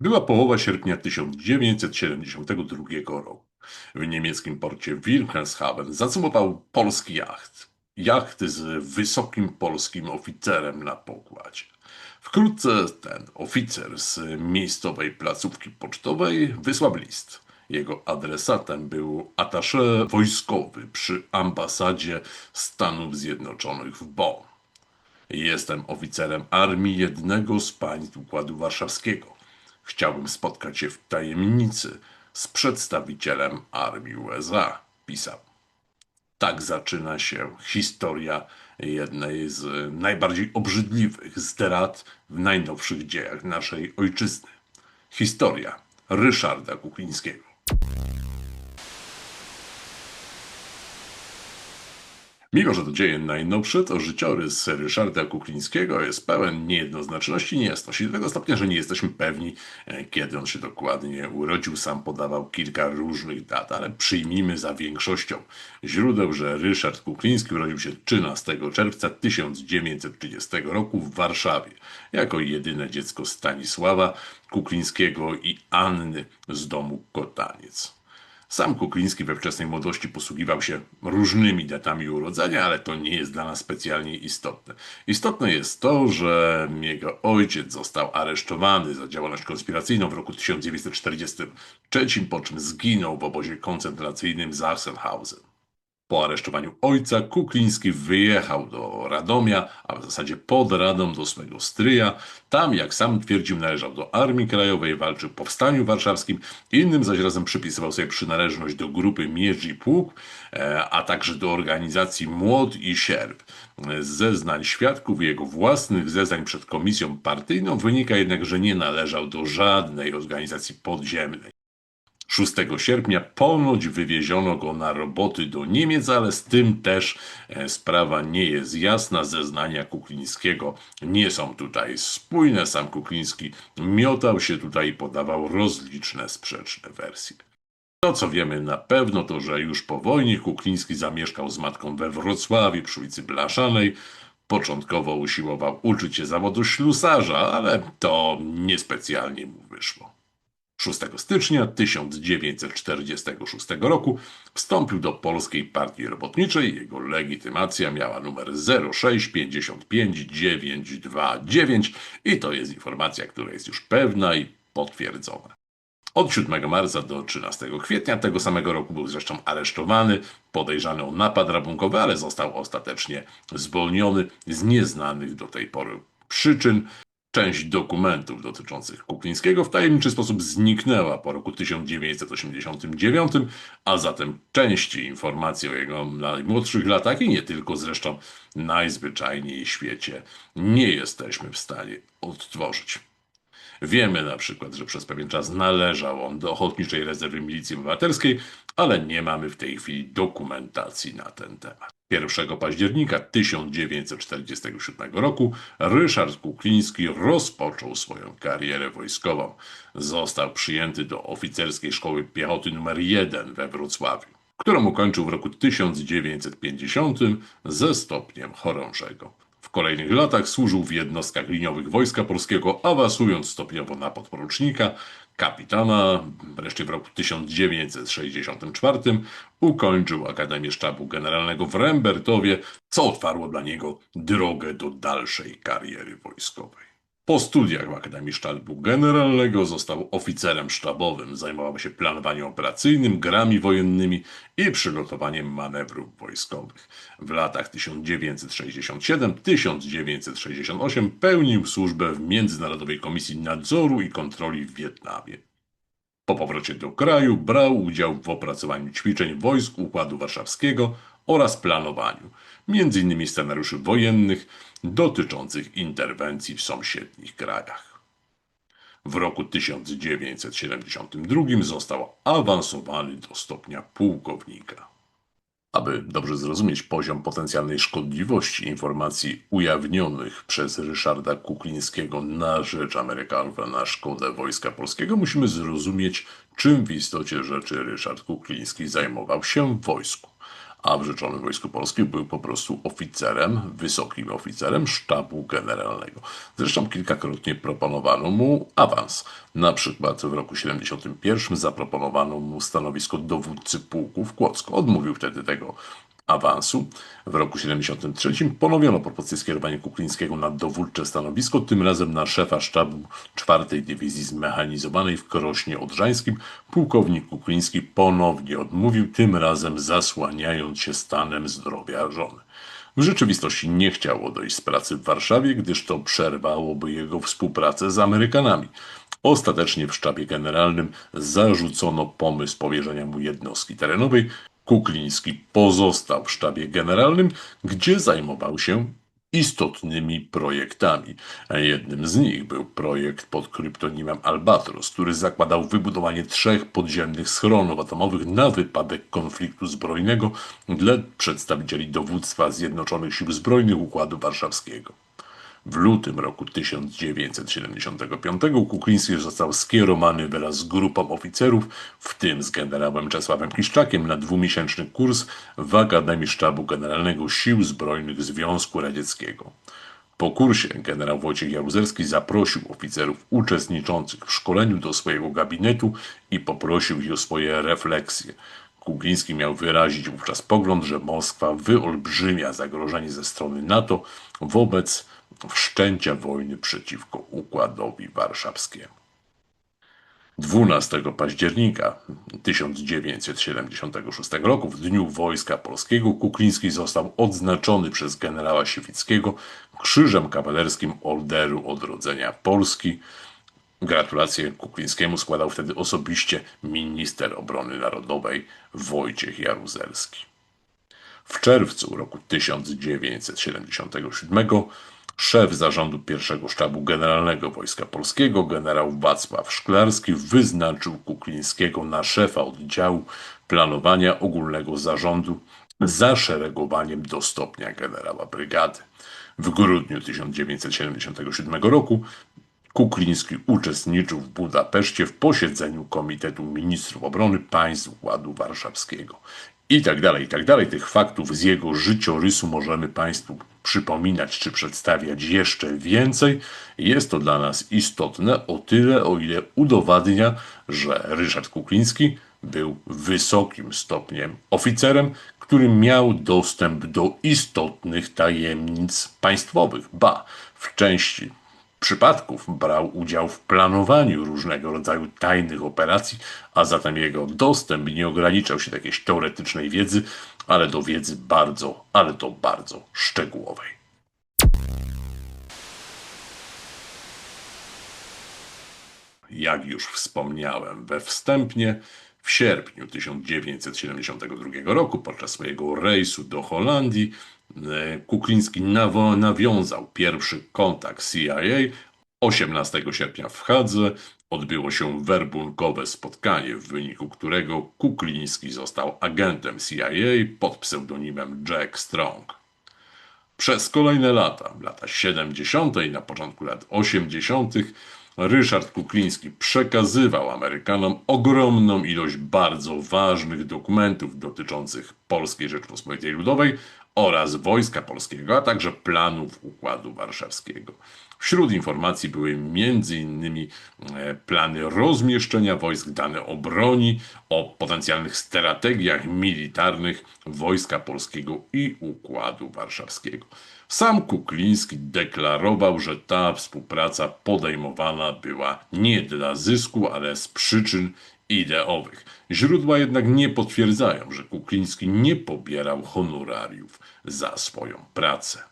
Była połowa sierpnia 1972 roku. W niemieckim porcie Wilhelmshaven zacumował polski jacht. Jacht z wysokim polskim oficerem na pokładzie. Wkrótce ten oficer z miejscowej placówki pocztowej wysłał list. Jego adresatem był atasze wojskowy przy ambasadzie Stanów Zjednoczonych w Bonn. Jestem oficerem armii jednego z państw Układu Warszawskiego. Chciałbym spotkać się w tajemnicy z przedstawicielem armii USA, pisał. Tak zaczyna się historia jednej z najbardziej obrzydliwych zdrad w najnowszych dziejach naszej ojczyzny. Historia Ryszarda Kuklińskiego. Mimo, że to dzieje najnowsze, to życiorys Ryszarda Kuklińskiego jest pełen niejednoznaczności i niejasności. Do tego stopnia, że nie jesteśmy pewni, e, kiedy on się dokładnie urodził. Sam podawał kilka różnych dat, ale przyjmijmy za większością źródeł, że Ryszard Kukliński urodził się 13 czerwca 1930 roku w Warszawie. Jako jedyne dziecko Stanisława Kuklińskiego i Anny z domu Kotaniec. Sam Kukliński we wczesnej młodości posługiwał się różnymi datami urodzenia, ale to nie jest dla nas specjalnie istotne. Istotne jest to, że jego ojciec został aresztowany za działalność konspiracyjną w roku 1943, po czym zginął w obozie koncentracyjnym Sachsenhausen. Po aresztowaniu ojca Kukliński wyjechał do Radomia, a w zasadzie pod Radom do swego stryja. Tam, jak sam twierdził, należał do Armii Krajowej, walczył w Powstaniu Warszawskim. Innym zaś razem przypisywał sobie przynależność do grupy Mierz i Pług, e, a także do organizacji Młot i Sierp. Z zeznań świadków i jego własnych zeznań przed komisją partyjną wynika jednak, że nie należał do żadnej organizacji podziemnej. 6 sierpnia ponoć wywieziono go na roboty do Niemiec, ale z tym też e, sprawa nie jest jasna. Zeznania Kuklińskiego nie są tutaj spójne. Sam Kukliński miotał się tutaj i podawał rozliczne sprzeczne wersje. To, co wiemy na pewno, to że już po wojnie Kukliński zamieszkał z matką we Wrocławiu przy ulicy Blaszanej. Początkowo usiłował uczyć się zawodu ślusarza, ale to niespecjalnie mu wyszło. 6 stycznia 1946 roku wstąpił do Polskiej Partii Robotniczej. Jego legitymacja miała numer 0655929 i to jest informacja, która jest już pewna i potwierdzona. Od 7 marca do 13 kwietnia tego samego roku był zresztą aresztowany, podejrzany o napad rabunkowy, ale został ostatecznie zwolniony z nieznanych do tej pory przyczyn. Część dokumentów dotyczących Kuklińskiego w tajemniczy sposób zniknęła po roku 1989, a zatem części informacji o jego najmłodszych latach i nie tylko zresztą najzwyczajniej w świecie nie jesteśmy w stanie odtworzyć. Wiemy na przykład, że przez pewien czas należał on do Ochotniczej Rezerwy Milicji Obywatelskiej, ale nie mamy w tej chwili dokumentacji na ten temat. 1 października 1947 roku Ryszard Kukliński rozpoczął swoją karierę wojskową. Został przyjęty do oficerskiej szkoły piechoty nr 1 we Wrocławiu, którą ukończył w roku 1950 ze stopniem chorążego. W kolejnych latach służył w jednostkach liniowych Wojska Polskiego, awansując stopniowo na podporucznika, kapitana. Wreszcie w roku 1964 ukończył Akademię Sztabu Generalnego w Rembertowie, co otwarło dla niego drogę do dalszej kariery wojskowej. Po studiach w Akademii Sztabu Generalnego został oficerem sztabowym, zajmował się planowaniem operacyjnym, grami wojennymi i przygotowaniem manewrów wojskowych. W latach 1967-1968 pełnił służbę w Międzynarodowej Komisji Nadzoru i Kontroli w Wietnamie. Po powrocie do kraju brał udział w opracowaniu ćwiczeń wojsk Układu Warszawskiego oraz planowaniu, m.in. scenariuszy wojennych dotyczących interwencji w sąsiednich krajach. W roku 1972 został awansowany do stopnia pułkownika. Aby dobrze zrozumieć poziom potencjalnej szkodliwości informacji ujawnionych przez Ryszarda Kuklińskiego na rzecz Amerykanów, na szkodę Wojska Polskiego, musimy zrozumieć, czym w istocie rzeczy Ryszard Kukliński zajmował się w wojsku. A w Rzeczonym Wojsku Polskim był po prostu oficerem, wysokim oficerem sztabu generalnego. Zresztą kilkakrotnie proponowano mu awans. Na przykład w roku 71 zaproponowano mu stanowisko dowódcy pułku w Kłodzku. Odmówił wtedy tego awansu. W roku 73 ponowiono propozycję skierowania Kuklińskiego na dowódcze stanowisko, tym razem na szefa sztabu 4 Dywizji Zmechanizowanej w Krośnie Odrzańskim. Pułkownik Kukliński ponownie odmówił, tym razem zasłaniając się stanem zdrowia żony. W rzeczywistości nie chciał odejść z pracy w Warszawie, gdyż to przerwałoby jego współpracę z Amerykanami. Ostatecznie w sztabie generalnym zarzucono pomysł powierzenia mu jednostki terenowej. Kukliński pozostał w sztabie generalnym, gdzie zajmował się istotnymi projektami. Jednym z nich był projekt pod kryptonimem Albatros, który zakładał wybudowanie trzech podziemnych schronów atomowych na wypadek konfliktu zbrojnego dla przedstawicieli dowództwa Zjednoczonych Sił Zbrojnych Układu Warszawskiego. W lutym roku 1975 Kukliński został skierowany wraz z grupą oficerów, w tym z generałem Czesławem Kiszczakiem, na dwumiesięczny kurs w Akademii Sztabu Generalnego Sił Zbrojnych Związku Radzieckiego. Po kursie generał Wojciech Jaruzelski zaprosił oficerów uczestniczących w szkoleniu do swojego gabinetu i poprosił ich o swoje refleksje. Kugliński miał wyrazić wówczas pogląd, że Moskwa wyolbrzymia zagrożenie ze strony NATO wobec wszczęcia wojny przeciwko Układowi Warszawskiemu. 12 października 1976 roku, w Dniu Wojska Polskiego, Kukliński został odznaczony przez generała Siewickiego Krzyżem Kawalerskim Orderu Odrodzenia Polski. Gratulacje Kuklińskiemu składał wtedy osobiście minister obrony narodowej Wojciech Jaruzelski. W czerwcu roku 1977 szef zarządu pierwszego sztabu generalnego Wojska Polskiego, generał Wacław Szklarski, wyznaczył Kuklińskiego na szefa oddziału planowania ogólnego zarządu za szeregowaniem do stopnia generała brygady. W grudniu 1977 roku Kukliński uczestniczył w Budapeszcie w posiedzeniu Komitetu Ministrów Obrony Państw Układu Warszawskiego. I tak dalej, i tak dalej. Tych faktów z jego życiorysu możemy Państwu przypominać czy przedstawiać jeszcze więcej. Jest to dla nas istotne o tyle, o ile udowadnia, że Ryszard Kukliński był wysokim stopniem oficerem, który miał dostęp do istotnych tajemnic państwowych. Ba, w części przypadków brał udział w planowaniu różnego rodzaju tajnych operacji, a zatem jego dostęp nie ograniczał się do jakiejś teoretycznej wiedzy, ale do wiedzy bardzo, ale to bardzo szczegółowej. Jak już wspomniałem we wstępnie, w sierpniu 1972 roku podczas swojego rejsu do Holandii e, Kukliński nawiązał pierwszy kontakt CIA. 18 sierpnia w Hadze odbyło się werbunkowe spotkanie, w wyniku którego Kukliński został agentem CIA pod pseudonimem Jack Strong. Przez kolejne lata, lata 70. i na początku lat 80., Ryszard Kukliński przekazywał Amerykanom ogromną ilość bardzo ważnych dokumentów dotyczących Polskiej Rzeczpospolitej Ludowej oraz Wojska Polskiego, a także planów Układu Warszawskiego. Wśród informacji były m.in. E, plany rozmieszczenia wojsk, dane o broni, o potencjalnych strategiach militarnych Wojska Polskiego i Układu Warszawskiego. Sam Kukliński deklarował, że ta współpraca podejmowana była nie dla zysku, ale z przyczyn ideowych. Źródła jednak nie potwierdzają, że Kukliński nie pobierał honorariów za swoją pracę.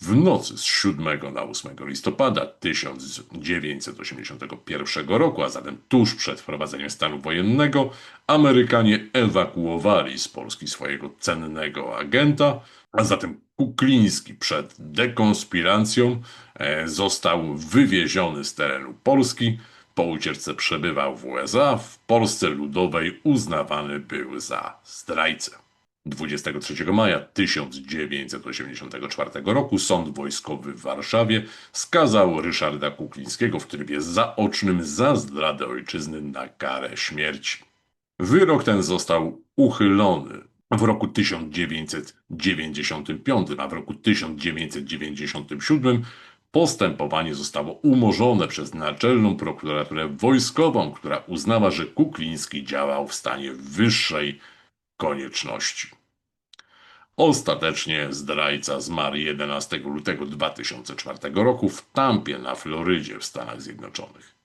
W nocy z 7 na 8 listopada 1981 roku, a zatem tuż przed wprowadzeniem stanu wojennego, Amerykanie ewakuowali z Polski swojego cennego agenta, a zatem Kukliński przed dekonspiracją e, został wywieziony z terenu Polski. Po ucieczce przebywał w USA, w Polsce Ludowej uznawany był za zdrajcę. 23 maja 1984 roku sąd wojskowy w Warszawie skazał Ryszarda Kuklińskiego w trybie zaocznym za zdradę ojczyzny na karę śmierci. Wyrok ten został uchylony w roku 1995, a w roku 1997 postępowanie zostało umorzone przez Naczelną Prokuraturę Wojskową, która uznała, że Kukliński działał w stanie wyższej konieczności. Ostatecznie zdrajca zmarł 11 lutego 2004 roku w Tampie na Florydzie w Stanach Zjednoczonych.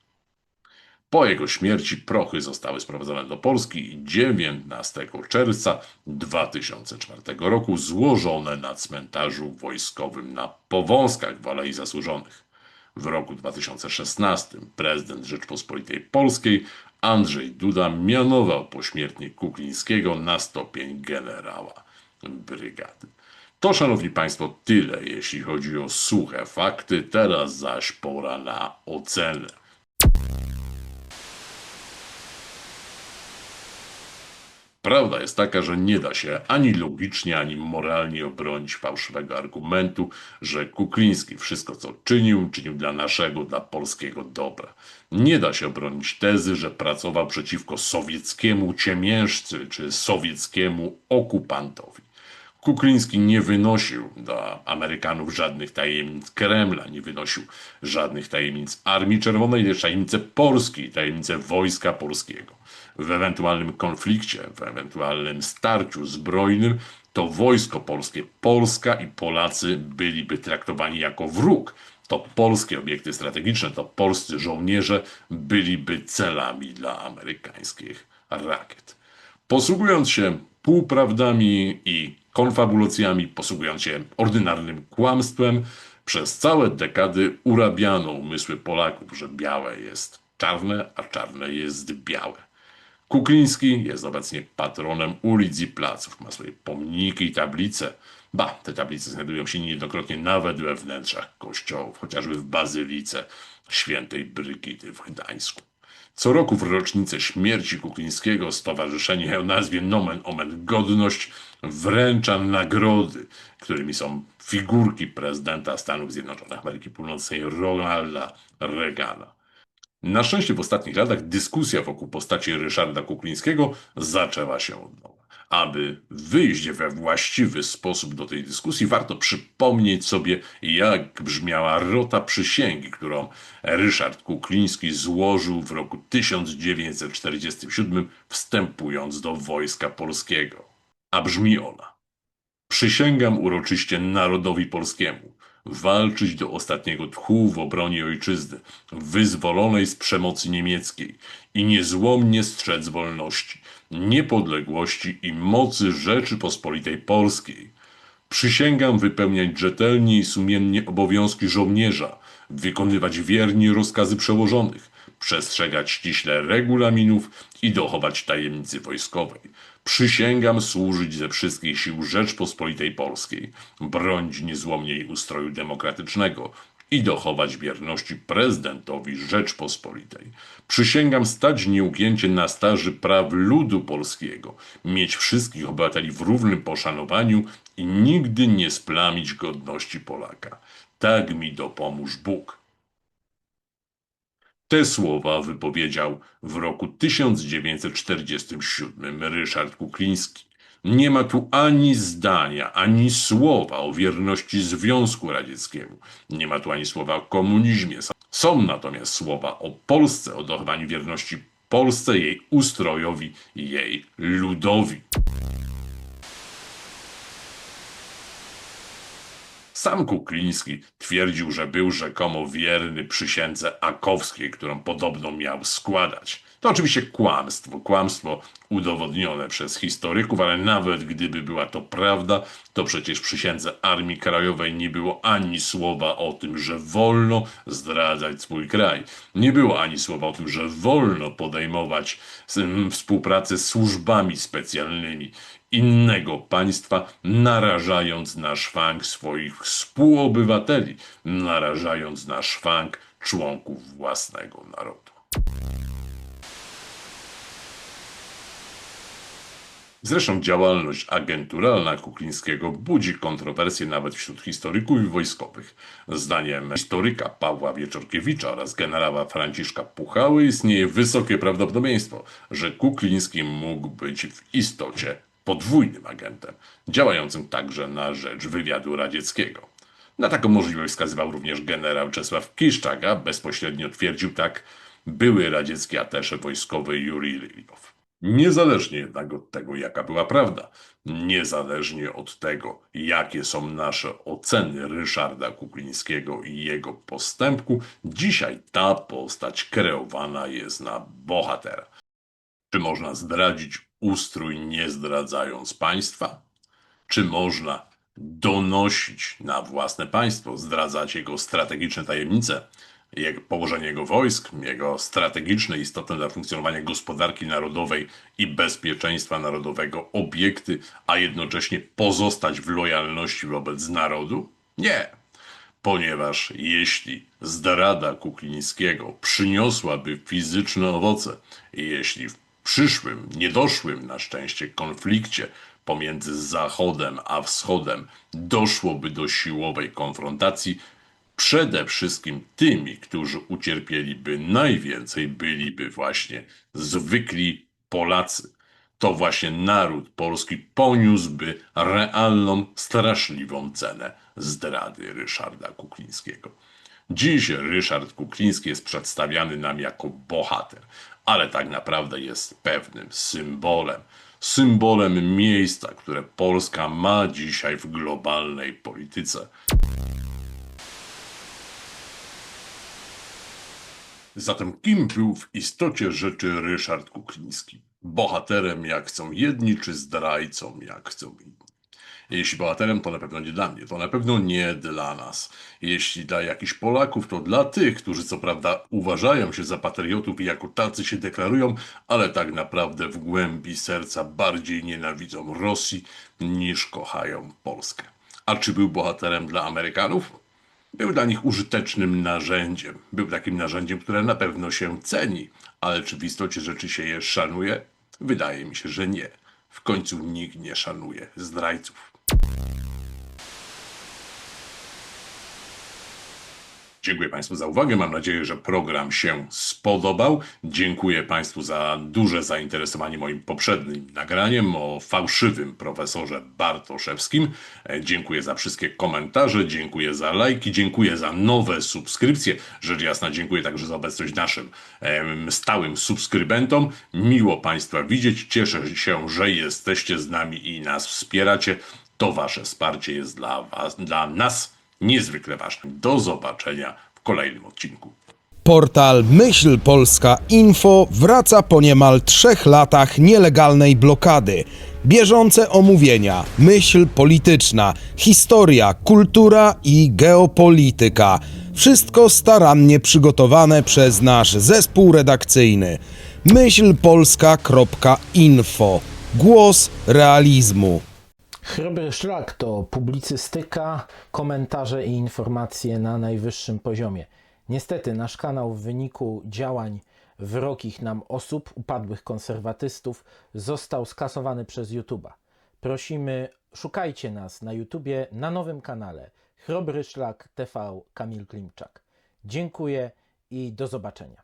Po jego śmierci prochy zostały sprowadzone do Polski i 19 czerwca 2004 roku złożone na cmentarzu wojskowym na Powązkach w Alei Zasłużonych. W roku 2016 prezydent Rzeczpospolitej Polskiej Andrzej Duda mianował pośmiertnie Kuklińskiego na stopień generała brygady. To, szanowni państwo, tyle, jeśli chodzi o suche fakty. Teraz zaś pora na ocenę. Prawda jest taka, że nie da się ani logicznie, ani moralnie obronić fałszywego argumentu, że Kukliński wszystko co czynił, czynił dla naszego, dla polskiego dobra. Nie da się obronić tezy, że pracował przeciwko sowieckiemu ciemiężcy czy sowieckiemu okupantowi. Kukliński nie wynosił dla Amerykanów żadnych tajemnic Kremla, nie wynosił żadnych tajemnic Armii Czerwonej, lecz tajemnice Polski, tajemnice Wojska Polskiego. W ewentualnym konflikcie, w ewentualnym starciu zbrojnym, to wojsko polskie, Polska i Polacy byliby traktowani jako wróg. To polskie obiekty strategiczne, to polscy żołnierze byliby celami dla amerykańskich rakiet. Posługując się półprawdami i konfabulacjami, posługując się ordynarnym kłamstwem, przez całe dekady urabiano umysły Polaków, że białe jest czarne, a czarne jest białe. Kukliński jest obecnie patronem ulic i placów, ma swoje pomniki i tablice. Ba, te tablice znajdują się niejednokrotnie nawet we wnętrzach kościołów, chociażby w Bazylice Świętej Brygidy w Gdańsku. Co roku w rocznicę śmierci Kuklińskiego stowarzyszenie o nazwie Nomen Omen Godność wręcza nagrody, którymi są figurki prezydenta Stanów Zjednoczonych Ameryki Północnej Ronalda Reagana. Na szczęście w ostatnich latach dyskusja wokół postaci Ryszarda Kuklińskiego zaczęła się od nowa. Aby wyjść we właściwy sposób do tej dyskusji, warto przypomnieć sobie, jak brzmiała rota przysięgi, którą Ryszard Kukliński złożył w roku 1947, wstępując do Wojska Polskiego. A brzmi ona: Przysięgam uroczyście narodowi polskiemu walczyć do ostatniego tchu w obronie ojczyzny, wyzwolonej z przemocy niemieckiej i niezłomnie strzec wolności, niepodległości i mocy Rzeczypospolitej Polskiej. Przysięgam wypełniać rzetelnie i sumiennie obowiązki żołnierza, wykonywać wiernie rozkazy przełożonych, przestrzegać ściśle regulaminów i dochować tajemnicy wojskowej. Przysięgam służyć ze wszystkich sił Rzeczpospolitej Polskiej, bronić niezłomnie jej ustroju demokratycznego i dochować wierności prezydentowi Rzeczpospolitej. Przysięgam stać nieugięcie na staży praw ludu polskiego, mieć wszystkich obywateli w równym poszanowaniu i nigdy nie splamić godności Polaka. Tak mi dopomóż Bóg. Te słowa wypowiedział w roku 1947 Ryszard Kukliński. Nie ma tu ani zdania, ani słowa o wierności Związku Radzieckiemu. Nie ma tu ani słowa o komunizmie. Są natomiast słowa o Polsce, o dochowaniu wierności Polsce, jej ustrojowi, jej ludowi. Sam Kukliński twierdził, że był rzekomo wierny przysiędze akowskiej, którą podobno miał składać. To oczywiście kłamstwo, kłamstwo udowodnione przez historyków, ale nawet gdyby była to prawda, to przecież przysiędze Armii Krajowej nie było ani słowa o tym, że wolno zdradzać swój kraj. Nie było ani słowa o tym, że wolno podejmować współpracę z służbami specjalnymi innego państwa, narażając na szwank swoich współobywateli, narażając na szwank członków własnego narodu. Zresztą działalność agenturalna Kuklińskiego budzi kontrowersje nawet wśród historyków i wojskowych. Zdaniem historyka Pawła Wieczorkiewicza oraz generała Franciszka Puchały istnieje wysokie prawdopodobieństwo, że Kukliński mógł być w istocie podwójnym agentem, działającym także na rzecz wywiadu radzieckiego. Na taką możliwość wskazywał również generał Czesław Kiszczak, a bezpośrednio twierdził tak były radziecki atesze wojskowy Jurij Liliow. Niezależnie jednak od tego, jaka była prawda, niezależnie od tego, jakie są nasze oceny Ryszarda Kuklińskiego i jego postępku, dzisiaj ta postać kreowana jest na bohatera. Czy można zdradzić ustrój nie zdradzając państwa? Czy można donosić na własne państwo, zdradzać jego strategiczne tajemnice, jego położenie jego wojsk, jego strategiczne, istotne dla funkcjonowania gospodarki narodowej i bezpieczeństwa narodowego obiekty, a jednocześnie pozostać w lojalności wobec narodu? Nie ponieważ jeśli zdrada Kuklińskiego przyniosłaby fizyczne owoce jeśli w przyszłym, niedoszłym na szczęście konflikcie pomiędzy Zachodem a Wschodem doszłoby do siłowej konfrontacji, przede wszystkim tymi, którzy ucierpieliby najwięcej, byliby właśnie zwykli Polacy. To właśnie naród polski poniósłby realną, straszliwą cenę zdrady Ryszarda Kuklińskiego. Dziś Ryszard Kukliński jest przedstawiany nam jako bohater, ale tak naprawdę jest pewnym symbolem. Symbolem miejsca, które Polska ma dzisiaj w globalnej polityce. Zatem kim był w istocie rzeczy Ryszard Kukliński? Bohaterem jak chcą jedni, czy zdrajcą jak chcą inni? Jeśli bohaterem, to na pewno nie dla mnie, to na pewno nie dla nas. Jeśli dla jakichś Polaków, to dla tych, którzy co prawda uważają się za patriotów i jako tacy się deklarują, ale tak naprawdę w głębi serca bardziej nienawidzą Rosji niż kochają Polskę. A czy był bohaterem dla Amerykanów? Był dla nich użytecznym narzędziem. Był takim narzędziem, które na pewno się ceni, ale czy w istocie rzeczy się je szanuje? Wydaje mi się, że nie. W końcu nikt nie szanuje zdrajców. Dziękuję Państwu za uwagę. Mam nadzieję, że program się spodobał. Dziękuję Państwu za duże zainteresowanie moim poprzednim nagraniem o fałszywym profesorze Bartoszewskim. E, Dziękuję za wszystkie komentarze, dziękuję za lajki, dziękuję za nowe subskrypcje. Rzecz jasna, dziękuję także za obecność naszym stałym subskrybentom. Miło Państwa widzieć. Cieszę się, że jesteście z nami i nas wspieracie. To Wasze wsparcie jest dla, was, dla nas niezwykle ważne. Do zobaczenia w kolejnym odcinku. Portal Myśl Polska Info wraca po niemal trzech latach nielegalnej blokady. Bieżące omówienia, myśl polityczna, historia, kultura i geopolityka. Wszystko starannie przygotowane przez nasz zespół redakcyjny. myślpolska.info. Głos realizmu. Chrobry szlak to publicystyka, komentarze i informacje na najwyższym poziomie. Niestety nasz kanał w wyniku działań wrogich nam osób, upadłych konserwatystów, został skasowany przez YouTube'a. Prosimy, szukajcie nas na YouTubie na nowym kanale Chrobry Szlak TV Kamil Klimczak. Dziękuję i do zobaczenia.